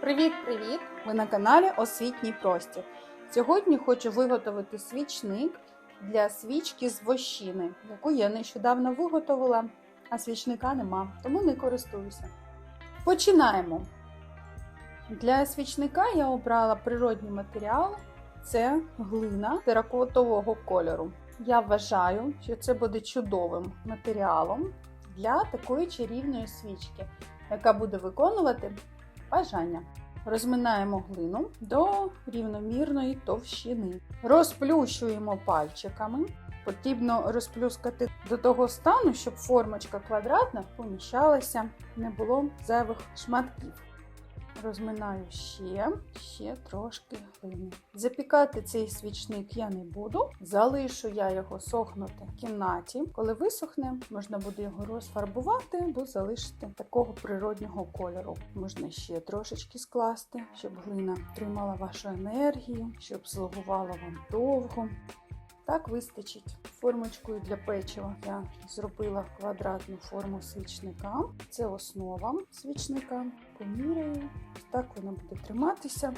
Привіт-привіт! Ви на каналі Освітній простір. Сьогодні хочу виготовити свічник для свічки з вощини, яку я нещодавно виготовила, а свічника нема, тому не користуюся. Починаємо. Для свічника я обрала природній матеріал це глина теракотового кольору. Я вважаю, що це буде чудовим матеріалом для такої чарівної свічки, яка буде виконувати бажання. Розминаємо глину до рівномірної товщини. Розплющуємо пальчиками. Потрібно розплюскати до того стану, щоб формочка квадратна поміщалася, не було зайвих шматків. Розминаю ще, ще трошки глини. Запікати цей свічник я не буду. Залишу я його сохнути в кімнаті. Коли висохне, можна буде його розфарбувати або залишити такого природнього кольору. Можна ще трошечки скласти, щоб глина тримала вашу енергію, щоб слугувала вам довго. Так вистачить. Формочкою для печива я зробила квадратну форму свічника. Це основа свічника. Поміряю. Так вона буде триматися,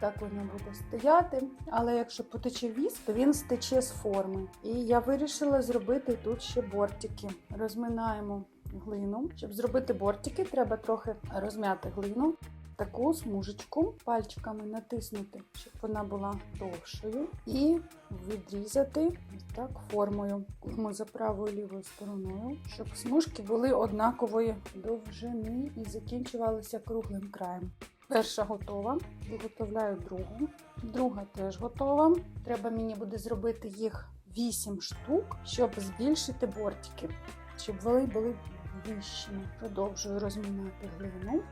так вона буде стояти. Але якщо потече віск, то він стече з форми. І я вирішила зробити тут ще бортики. Розминаємо глину. Щоб зробити бортики, треба трохи розм'яти глину. Таку смужечку пальчиками натиснути, щоб вона була довшою, і відрізати так формою Курмо за правою лівою стороною, щоб смужки були однакової довжини і закінчувалися круглим краєм. Перша готова, виготовляю другу. Друга теж готова. Треба мені буде зробити їх 8 штук, щоб збільшити бортики, щоб вони були вищими. Продовжую розмінати глину.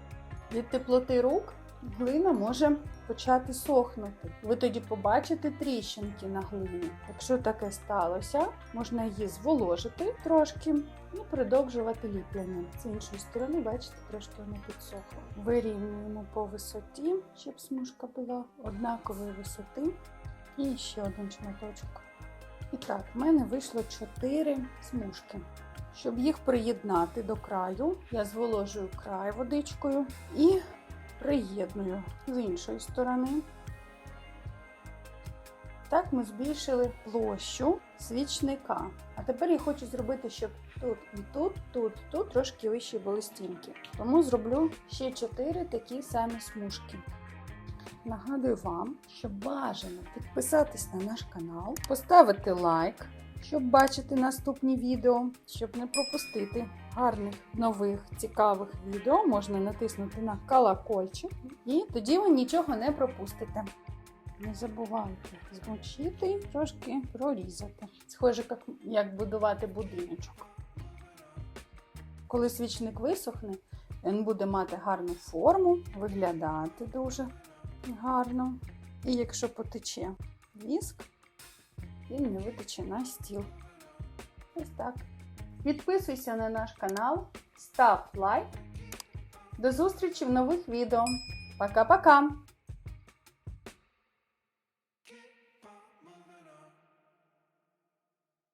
Від теплоти рук глина може почати сохнути. Ви тоді побачите тріщинки на глині. Якщо таке сталося, можна її зволожити трошки і продовжувати ліплення. З іншої сторони, бачите, трошки вона підсохла. Вирівнюємо по висоті, щоб смужка була однакової висоти. І ще один шматочок. І так, в мене вийшло 4 смужки. Щоб їх приєднати до краю, я зволожую край водичкою і приєдную з іншої сторони. Так ми збільшили площу свічника. А тепер я хочу зробити, щоб тут і тут, тут, тут трошки вищі були стінки. Тому зроблю ще 4 такі самі смужки. Нагадую вам, що бажано підписатись на наш канал, поставити лайк, щоб бачити наступні відео, щоб не пропустити гарних, нових, цікавих відео, можна натиснути на колокольчик, і тоді ви нічого не пропустите. Не забувайте змочити і трошки прорізати. Схоже, як, як будувати будиночок. Коли свічник висохне, він буде мати гарну форму, виглядати дуже гарно. І якщо потече віск, він не витече на стіл. Ось так. Підписуйся на наш канал, став лайк. До зустрічі в нових відео. Пока-пока!